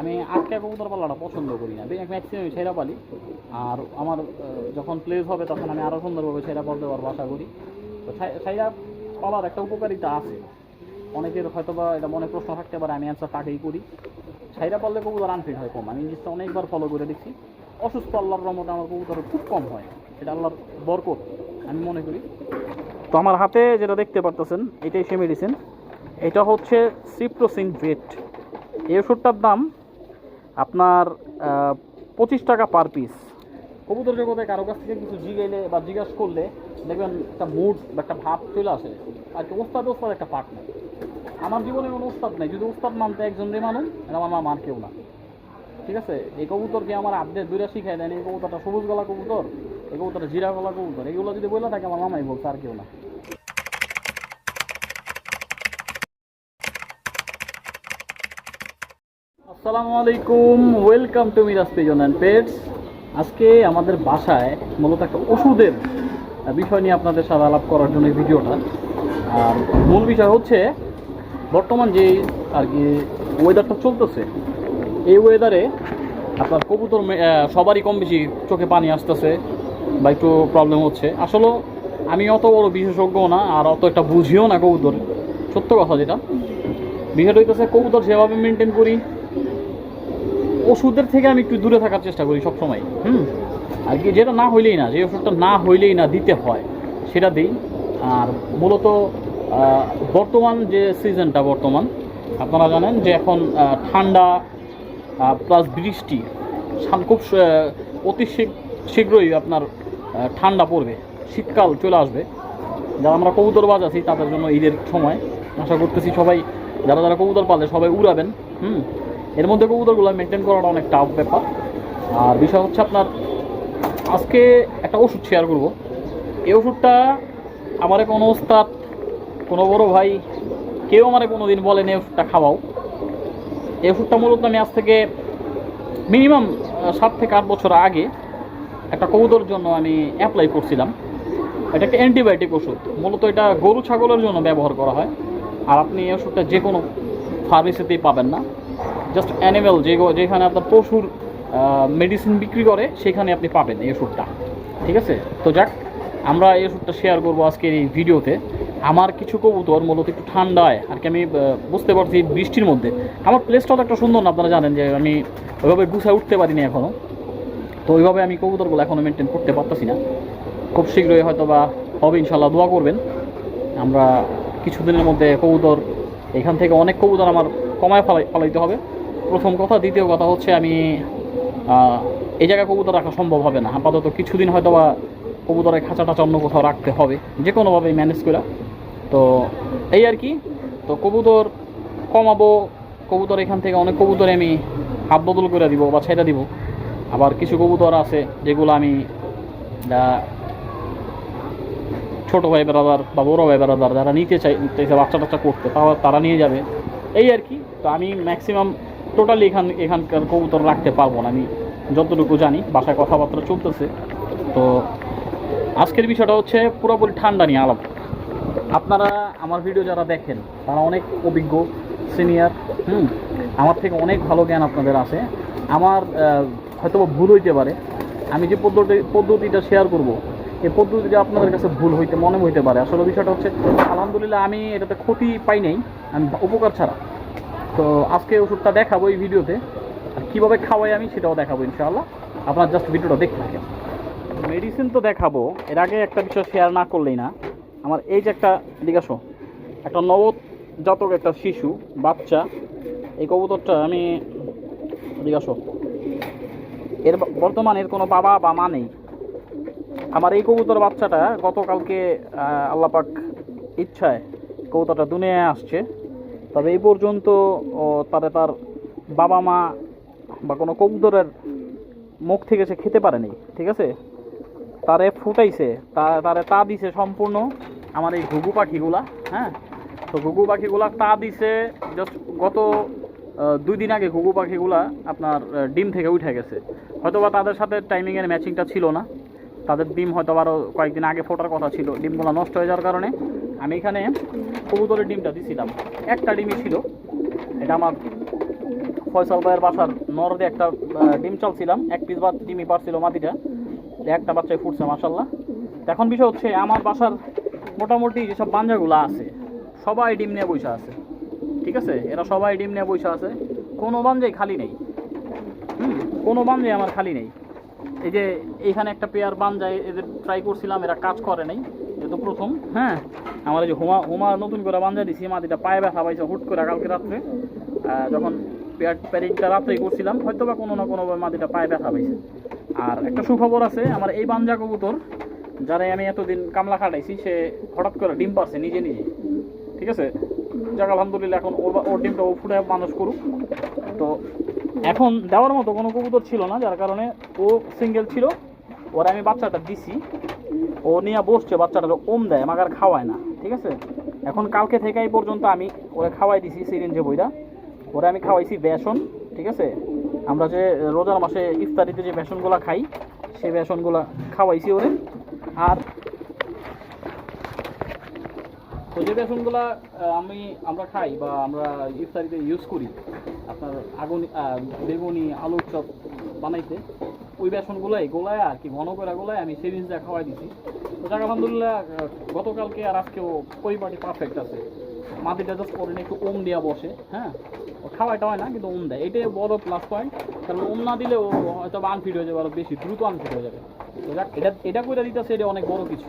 আমি আটকা কবুতর পালাটা পছন্দ করি না। ম্যাক্সিমাম সেরা পালি। আর আমার যখন প্লেস হবে তখন আমি আরও সুন্দরভাবে সেরা পালতে পারব আশা করি। তো সাইরা পালার একটা উপকারিতা আছে। অনেকের হয়তো বা এটা মনে প্রশ্ন থাকতে পারে, আমি অ্যান্সার তাকেই করি। সাইরা পারলে কবুতর আনফিট হয় কম। আমি জিনিসটা অনেকবার ফলো করে দেখছি। অসুস্থ আল্লাহর রহমতে আমার কবুতর খুব কম হয়। এটা আল্লাহর বরকত, আমি মনে করি। তো আমার হাতে যেটা দেখতে পারতেছেন, এটাই সে মেডিসিন এটা হচ্ছে সিপ্রোসিন ভেট এই ওষুধটার দাম আপনার পঁচিশ টাকা পার পিস কবুতর জগতে কারও কাছ থেকে কিছু জিগাইলে বা জিজ্ঞাসা করলে দেখবেন একটা মুড বা একটা ভাব চলে আসে। আর কি ওস্তাদ ওস্তাদ একটা পার্ট নাই আমার জীবনে কোনো ওস্তাদ নেই। যদি ওস্তাদ মানতে একজন রে মানুন আমার মা কেউ না। ঠিক আছে? এই কবুতরকে আমার আপডেট দুইটা শিখাই দেন। এই কবুতরটা সবুজ গলা কবুতর, এই কবুতরটা জিরা গলা কবুতর। এগুলো যদি বলে থাকে, আমার মামাই বলছে আর কেউ না। আসসালামু আলাইকুম welcome to Miraj pigeon and pets আজকে আমাদের বাসায় মূলত একটা ওষুধের বিষয় নিয়ে আপনাদের সাথে আলাপ করার জন্য ভিডিওটা। আর মূল বিষয় হচ্ছে, বর্তমান যে আর কি ওয়েদারটা চলতেছে, এই ওয়েদারে আপনার কবুতর সবারই কম বেশি চোখে পানি আসতেছে বা একটু প্রবলেম হচ্ছে। আসলে আমি অত বড় বিশেষজ্ঞ না, আর অত একটা বুঝিও না কবুতর। সত্য কথা যেটা। বিষয়টা হইতেছে, কবুতর যেভাবে মেনটেন করি ওষুধের থেকে আমি একটু দূরে থাকার চেষ্টা করি সবসময়। হুম? আর কি, যেটা না হইলেই না, যে ওষুধটা না হইলেই না দিতে হয়, সেটা দিই। আর মূলত বর্তমান যে সিজনটা বর্তমান, আপনারা জানেন যে এখন ঠান্ডা প্লাস বৃষ্টি খুব অতি শীঘ্র- শীঘ্রই আপনার ঠান্ডা পড়বে, শীতকাল চলে আসবে। যারা আমরা কবুতরবাজ আছি, তাদের জন্য ঈদের সময়, আশা করতেছি সবাই, যারা যারা কবুতর পালে সবাই উড়াবেন, হুম? এর মধ্যে কবুতরগুলো মেনটেন করাটা অনেক টাফ ব্যাপার। আর বিষয় হচ্ছে আপনার, আজকে একটা ওষুধ শেয়ার করব। এই ওষুধটা আমার কোনো ওস্তাদ, কোনো বড় ভাই, কেউ আমার কোনো দিন বলেন এই ওষুধটা খাওয়াও। এই ওষুধটা মূলত আমি আজ থেকে মিনিমাম সাত থেকে আট বছর আগে একটা কবুতর জন্য আমি অ্যাপ্লাই করছিলাম। এটা একটা অ্যান্টিবায়োটিক ওষুধ। মূলত এটা গরু ছাগলের জন্য ব্যবহার করা হয়। আর আপনি এই ওষুধটা যে কোনো ফার্মেসিতেই পাবেন না। জাস্ট অ্যানিমেল যে যেখানে আপনার পশুর মেডিসিন বিক্রি করে, সেখানে আপনি পাবেন এই ওষুধটা। ঠিক আছে? তো যাক, আমরা এই ওষুধটা শেয়ার করব আজকের এই ভিডিওতে। আমার কিছু কবুতর মূলত একটু ঠান্ডায়, আর কি আমি বুঝতে পারছি বৃষ্টির মধ্যে। আমার প্লেসটাও তো একটা সুন্দর না, আপনারা জানেন যে আমি ওইভাবে গুছায় উঠতে পারিনি এখনও তো ওইভাবে আমি কবুতরগুলো এখনও মেনটেন করতে পারতেছি না। খুব শীঘ্রই হয়তো বা হবে ইনশাল্লাহ দোয়া করবেন। আমরা কিছুদিনের মধ্যে কবুতর, এখান থেকে অনেক কবুতর আমার কমায় ফেলাই ফেলাইতে হবে। প্রথম কথা। দ্বিতীয় কথা হচ্ছে আমি এই জায়গায় কবুতর রাখা সম্ভব হবে না। আপাতত কিছুদিন হয়তো বা কবুতরের খাঁচা টাচা অন্য কোথাও রাখতে হবে। যে কোনোভাবেই ম্যানেজ করে। তো এই আর কি। তো কবুতর কমাবো। কবুতর এখান থেকে অনেক কবুতর আমি হাত বদল করে দিব বা ছেড়ে দিব। আবার কিছু কবুতর আছে যেগুলো আমি ছোট ভাই বেড়াদার বা বড় ভাই বেড়াদার যারা নিতে চাই বাচ্চা টাচ্চা করতে, তারা নিয়ে যাবে। এই আর কি। তো আমি ম্যাক্সিমাম টোটালি এখান এখানকার কবুতর রাখতে পারব না আমি। যতটুকু জানি, বাসায় কথাবার্তা চলতেছে। তো আজকের বিষয়টা হচ্ছে পুরোপুরি ঠান্ডা নিয়ে আলাপ। আপনারা আমার ভিডিও যারা দেখেন, তারা অনেক অভিজ্ঞ সিনিয়র হুম? আমার থেকে অনেক ভালো জ্ঞান আপনাদের আছে। আমার হয়তো ভুল হইতে পারে। আমি যে পদ্ধতি পদ্ধতিটা শেয়ার করব, এই পদ্ধতিটা আপনাদের কাছে ভুল হইতে মনে হইতে পারে। আসলে বিষয়টা হচ্ছে, আলহামদুলিল্লাহ আমি এটাতে ক্ষতি পাই নাই। আমি উপকার ছাড়া। তো আজকে ওষুধটা দেখাবো এই ভিডিওতে। আর কীভাবে খাওয়াই আমি সেটাও দেখাবো ইনশাআল্লাহ। আপনার জাস্ট ভিডিওটা দেখতে থাকেন। মেডিসিন তো দেখাবো। এর আগে একটা বিষয় শেয়ার না করলেই না। আমার এই যে একটা আসো। একটা নবজাতক একটা শিশু, বাচ্চা, এই কবুতরটা আমি, এদিকে এর বর্তমানে এর কোনো বাবা বা মা নেই। আমার এই কবুতর বাচ্চাটা গতকালকে আল্লাপাক ইচ্ছায় কবুতরটা দুনিয়ায় আসছে। তবে এই পর্যন্ত, ও তারে তার বাবা মা বা কোনো কবুতরের মুখ থেকে সে খেতে পারেনি, ঠিক আছে? তারে ফুটাইছে তারে তা দিছে সম্পূর্ণ আমার এই ঘুঘু পাখিগুলা হ্যাঁ? তো ঘুঘু পাখিগুলা তা দিছে জাস্ট গত দুই দিন আগে ঘুঘু পাখিগুলা আপনার ডিম থেকে উঠে গেছে। হয়তো বা তাদের সাথে টাইমিংয়ের ম্যাচিংটা ছিল না। তাদের ডিম হয়তো আরও কয়েকদিন আগে ফোটার কথা ছিল, ডিমগুলো নষ্ট হয়ে যাওয়ার কারণে। আমি এখানে কবুতরের ডিমটা দিছিলাম। একটা ডিমই ছিল। এটা আমার ফয়সাল ভাইয়ের বাসার নরদে একটা ডিম চালছিলাম। এক পিস বা ডিমই পারছিল মাটিটা একটা বাচ্চায় ফুটছে মাসাল্লাহ এখন বিষয় হচ্ছে, আমার বাসার মোটামুটি যেসব বাঞ্জাগুলো আছে, সবাই ডিম নিয়ে বসে আছে। ঠিক আছে? এরা সবাই ডিম নিয়ে বসে আছে। কোনো বাঞ্জাই খালি নেই। হুম? কোনো বাঞ্জাই আমার খালি নেই। এই যে এইখানে একটা পেয়ার বাঞ্জায় এদের ট্রাই করছিলাম, এরা কাজ করে নাই। এ তো প্রথম হ্যাঁ? আমার যে হুমা হুমা নতুন করে বাঞ্জা দিছি, মাটিটা পায়ে ব্যথা পাইছে হুট করে কালকে রাত্রে। যখন পেয়ার প্যারিংটা রাত্রেই করছিলাম হয়তো বা কোনো না কোনোভাবে মাটিটা পায়ে ব্যথা পাইছে। আর একটা সুখবর আছে, আমার এই বাঞ্জা কবুতর, যারা আমি এতদিন কামলা খাটাইছি, সে হঠাৎ করে ডিম পারছে নিজে নিজে। ঠিক আছে? যাক, আলহামদুলিল্লাহ, এখন ওর ডিমটা ও ফুটে মানুষ করুক। তো এখন দেওয়ার মতো কোনো কবুতর ছিল না, যার কারণে ও সিঙ্গেল ছিল। ওরা আমি বাচ্চাটা দিছি। ও নিয়ে বসছে, বাচ্চাটা ওম দেয় আমাকে আর খাওয়ায় না। ঠিক আছে? এখন কালকে থেকে এই পর্যন্ত আমি ওরা খাওয়াই দিছি সিরিঞ্জে বইরা। ওরা আমি খাওয়াইছি বেসন, ঠিক আছে? আমরা যে রোজার মাসে ইফতারিতে যে বেসনগুলো খাই, সেই বেসনগুলো খাওয়াইছি ওরে। আর তো যে বেসনগুলো আমি, আমরা খাই বা আমরা ইফতারিতে ইউজ করি, আপনার আগুন বেগুনি, আলুর চপ বানাইতে। ওই বেসনগুলাই গোলায় আর কি, ঘন করে গোলায় আমি সিরিঞ্জ দিয়ে খাওয়াই দিছি। তো যাক, আলহামদুলিল্লাহ গতকালকে আর আজকেও পরিপাটি পারফেক্ট আছে। মাটিটা জাস্ট করে একটু ওম দেওয়া বসে হ্যাঁ? ও হয় না, কিন্তু ওম দেয়। এটাই বড় প্লাস পয়েন্ট কারণ ওম না দিলে ও হয়তো আনফিট হয়ে যাবে আরও বেশি, দ্রুত আনফিট হয়ে যাবে। তো যাক, এটা এটা করে দিতেছে, এটা অনেক বড় কিছু।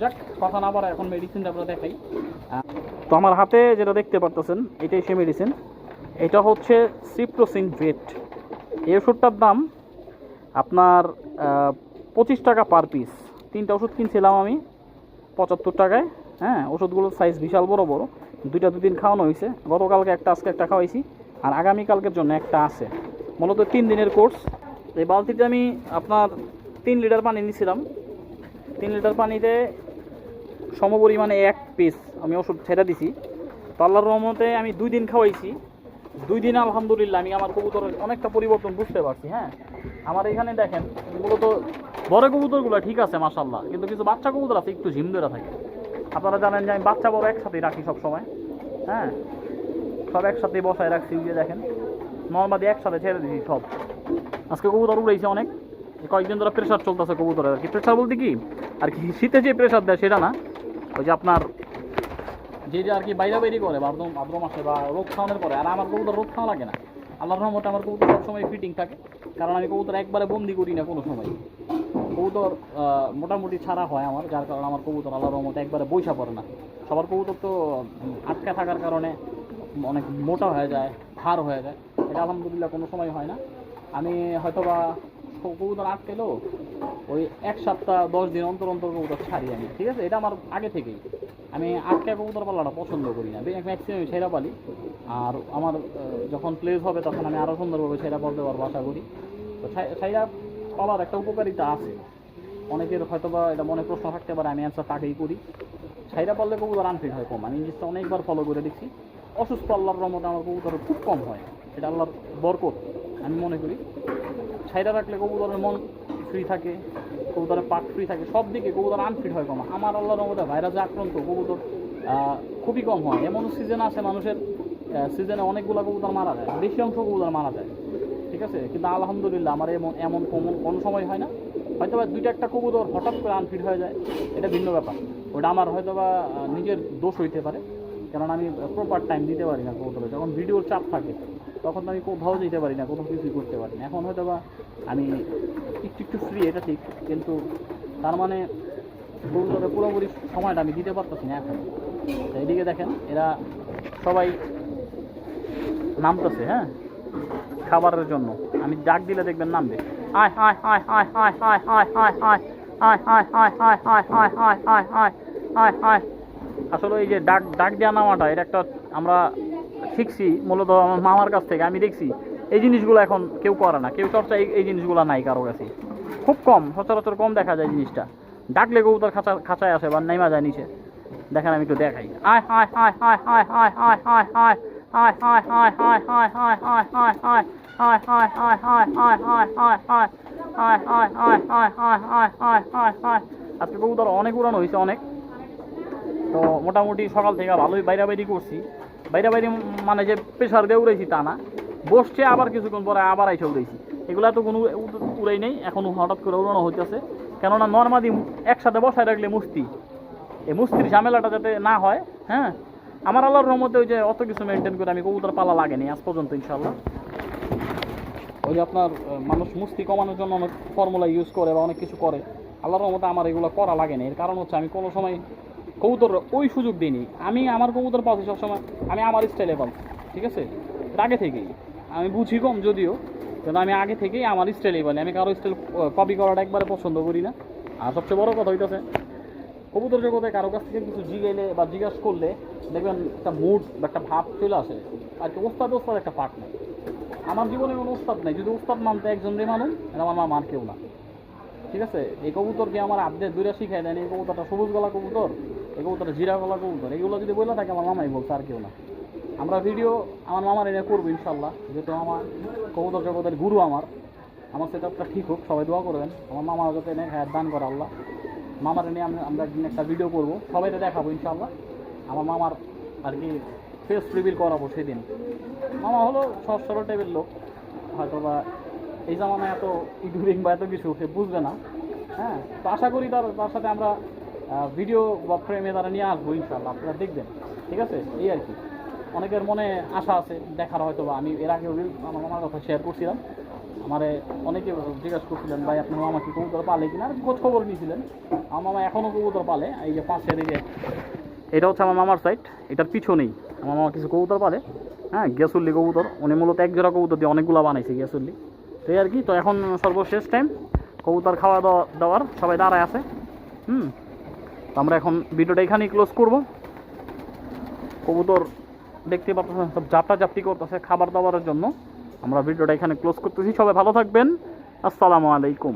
যাক, কথা না পারা এখন মেডিসিনটা আমরা দেখাই। তো আমার হাতে যেটা দেখতে পারতেছেন, এটাই সে মেডিসিন এটা হচ্ছে সিপ্রোসিন ভেট এই ওষুধটার দাম আপনার পঁচিশ টাকা পার পিস তিনটা ওষুধ কিনছিলাম আমি, পঁচাত্তর টাকায়। হ্যাঁ ওষুধগুলোর সাইজ বিশাল বড় বড়। দুইটা দুদিন খাওয়ানো হয়েছে। গতকালকে একটা, আজকে একটা খাওয়াইছি। আর আগামীকালকের জন্য একটা আছে। মূলত তিন দিনের কোর্স এই বালতিতে আমি আপনার তিন লিটার পানি নিয়েছিলাম। তিন লিটার পানিতে সমপরিমাণে এক পিস আমি ওষুধ ছেড়ে দিছি। তো আল্লাহর রহমতে আমি দুই দিন খাওয়াইছি। দুই দিন আলহামদুলিল্লাহ আমি আমার কবুতরের অনেকটা পরিবর্তন বুঝতে পারছি হ্যাঁ। আমার এখানে দেখেন মূলত বড় কবুতরগুলো ঠিক আছে মাসাল্লাহ কিন্তু কিছু বাচ্চা কবুতর আছে, একটু ঝিম ধরে থাকে। আপনারা জানেন যে আমি বাচ্চা বড় একসাথেই রাখি সব সময় হ্যাঁ? সব একসাথে বসায় রাখছি, ওই যে দেখেন। নর্মালি একসাথে ছেড়ে দিছি সব। আজকে কবুতর উড়েছে অনেক। কয়েকদিন ধরে প্রেশার চলতেছে কবুতরের আর কি। প্রেশার বলতে কি? আর কি শীতে যে প্রেশার দেয় সেটা না। ওই যে আপনার যে যে আর কি বাইরে বাইরে করে ভাদ্র ভাদ্র মাসে বা রোগ খাওয়ানোর পরে, আর আমার কবুতর রোগ খাওয়া লাগে না। আল্লাহর রহমতে আমার কবুতর সবসময় ফিটিং থাকে, কারণ আমি কবুতর একবারে বন্দি করি না কোনো সময়। কবুতর মোটামুটি ছাড়া হয় আমার, যার কারণে আমার কবুতর আল্লাহর রহমতে একবারে বৈশা পড়ে না। সবার কবুতর তো আটকে থাকার কারণে অনেক মোটা হয়ে যায় ভার হয়ে যায়। এটা আলহামদুলিল্লাহ কোনো সময় হয় না। আমি হয়তোবা কবুতর আটকেলেও ওই এক সপ্তাহ, দশ দিন অন্তর অন্তর কবুতর ছাড়ি আমি, ঠিক আছে? এটা আমার আগে থেকেই। আমি আটকা কবুতর পালাটা পছন্দ করি না। ম্যাক্সিমাম ছেঁড়া পালি। আর আমার যখন প্লেস হবে তখন আমি আরও সুন্দরভাবে ছেঁড়া পালতে পারব আশা করি। তো ছাইরা পালার একটা উপকারিতা আছে। অনেকের হয়তো বা এটা মনে প্রশ্ন থাকতে পারে, আমি অ্যান্সার তাকেই করি। ছাইরা পারলে কবুতর আনফিট হয় কম। আমি জিনিসটা অনেকবার ফলো করে দেখছি। অসুস্থ আল্লাহর রহমতে আমার কবুতর খুব কম হয়। এটা আল্লাহর বরকত, আমি মনে করি। ছাইরা রাখলে কবুতরের মন ফ্রি থাকে, কবুতরের পাক ফ্রি থাকে, সব দিকে কবুতর আনফিট হয় কম। আমার আল্লাহ রহমতে ভাইরাসে আক্রান্ত কবুতর খুবই কম হয়। এমন সিজন আছে মানুষের সিজনে অনেকগুলো কবুতর মারা যায়, বেশি অংশ কবুতর মারা যায়। ঠিক আছে? কিন্তু আলহামদুলিল্লাহ আমার এমন এমন কোনো কোনো সময় হয় না। হয়তো বা দুইটা একটা কবুতর হঠাৎ করে আনফিট হয়ে যায়, এটা ভিন্ন ব্যাপার। ওটা আমার হয়তো বা নিজের দোষ হইতে পারে কারণ আমি প্রপার টাইম দিতে পারি না কবুতরে। যখন ভিডিওর চাপ থাকে, তখন তো আমি কোথাও যেতে পারি না, কোথাও কিছুই করতে পারি না। এখন হয়তো বা আমি একটু একটু ফ্রি এটা ঠিক কিন্তু তার মানে পুরোপুরি সময়টা আমি দিতে পারতেছি না এখন তো এদিকে দেখেন এরা সবাই নামতেছে হ্যাঁ খাবারের জন্য আমি ডাক দিলে দেখবেন নামবে আয় আয় আয় আয় আয় আয় আয় আয় আয় আসলে এই যে ডাক ডাক দেওয়া নামাটা এটা একটা আমরা শিখছি মূলত আমার মামার কাছ থেকে আমি দেখছি এই জিনিসগুলো এখন কেউ করে না কেউ চর্চা এই জিনিসগুলো নাই কারও কাছে খুব কম সচরাচর কম দেখা যায় জিনিসটা ডাকলে কবুতর খাঁচা খাঁচায় আসে বা নেমা যায় নিচে দেখেন আমি একটু দেখাই আয় আয় আয় আয় আয় আয় আয় আয় আয় আয় আয় আয় আয় আয় আয় আয় আয় আয় আজকে কবুতর অনেক উড়ানো হয়েছে অনেক তো মোটামুটি সকাল থেকে ভালোই বাইরে বাইরে করছি বাইরে বাইরে মানে যে প্রেশার দিয়ে উড়েছি তা না বসছে, আবার কিছুক্ষণ পরে আবার আইসা উড়াইছি। এগুলা তো কোনো উড়াই নেই, এখনও হঠাৎ করে উড়ানো হইতেছে। কেননা নর্মাদি একসাথে বসায় রাখলে মুস্তি। এই মুস্তির ঝামেলাটা যাতে না হয় হ্যাঁ? আমার আল্লাহর রহমতে ওই যে অত কিছু মেনটেন করে আমি কবুতর পালা লাগেনি আজ পর্যন্ত ইনশাল্লাহ ওই যে আপনার মানুষ মুস্তি কমানোর জন্য অনেক ফর্মুলা ইউজ করে বা অনেক কিছু করে। আল্লাহর রহমতে আমার এগুলো করা লাগে লাগেনি। এর কারণ হচ্ছে আমি কোনো সময় কবুতর ওই সুযোগ দিইনি। আমি, আমার কবুতর পাচ্ছি সবসময়, আমি আমার স্টাইলে পাচ্ছি ঠিক আছে? আগে থেকেই। আমি বুঝি কম যদিও, কিন্তু আমি আগে থেকেই আমার স্টাইলেই বলি আমি কারও স্টাইল কপি করাটা একবারে পছন্দ করি না। আর সবচেয়ে বড় কথা হইতেছে, কবুতর জগতে কারও কাছ থেকে কিছু জিগাইলে বা জিজ্ঞাসা করলে দেখবেন একটা মুড বা একটা ভাব চলে আসে। আর কি ওস্তাদ ওস্তাদ একটা পার্ট নেই। আমার জীবনে কোনো ওস্তাদ নেই। যদি ওস্তাদ মানতে একজন রে মানুন আমার মা আর কেউ না। ঠিক আছে? এই কবুতরকে আমার আপডেট দূরে শিখাই দেন। এই কবুতরটা সবুজ গলা কবুতর, এই কবুতরটা জিরা গলা কবুতর। এগুলো যদি বলে থাকে, আমার মামাই বলছে আর কেউ না। আমরা ভিডিও আমার মামার এনে করব ইনশাল্লাহ। যেহেতু আমার কবুতর জগতের গুরু আমার আমার সেটআপটা ঠিক হোক, সবাই দোয়া করবেন। আমার মামার যাতে এনে হ্যাঁ দান করে আল্লাহ। মামার এনে আমরা আমরা একদিন একটা ভিডিও করব, সবাইকে দেখাবো ইনশাল্লাহ। আমার মামার আর কি ফেস রিভিল করাবো সেদিন। মামা হলো সহজ সরল টাইপের লোক। হয়তো বা এই জামানায় এত ইডুরিং বা এত কিছু সে বুঝবে না। হ্যাঁ তো আশা করি তার তার সাথে আমরা ভিডিও বা ফ্রেমে তারা নিয়ে আসব ইনশাল্লাহ। আপনারা দেখবেন। ঠিক আছে? এই আর কি। অনেকের মনে আশা আছে দেখার হয়তো বা। আমি এর আগে আমার মামার কথা শেয়ার করছিলাম। আমারে অনেকে জিজ্ঞাসা করছিলেন, ভাই আপনার মামা কি কবুতর পালে কিনা? আর খোঁজ খবর নিয়েছিলেন। আমার মামা এখনও কবুতর পালে, এই যে পাশের এই যে এটা হচ্ছে আমার মামার সাইড এটার পিছনেই। আমার মামা কিছু কবুতর পালে। হ্যাঁ গ্যাসুল্লি কবুতর। উনি মূলত এক জোড়া কবুতর দিয়ে অনেকগুলো বানাইছে গ্যাসুল্লি তো আর কি, তো এখন সর্বশেষ টাইম কবুতর খাওয়া দাওয়া দাওয়ার সবাই দাঁড়ায় আছে। হুম, তো আমরা এখন ভিডিওটা এখানেই ক্লোজ করব। কবুতর দেখতে পাচ্ছেন, সব জাপটা জাপটি করতেছে খাবার দাবারের জন্য। আমরা ভিডিওটা এখানে ক্লোজ করতেছি। সবাই ভালো থাকবেন। আসসালামু আলাইকুম।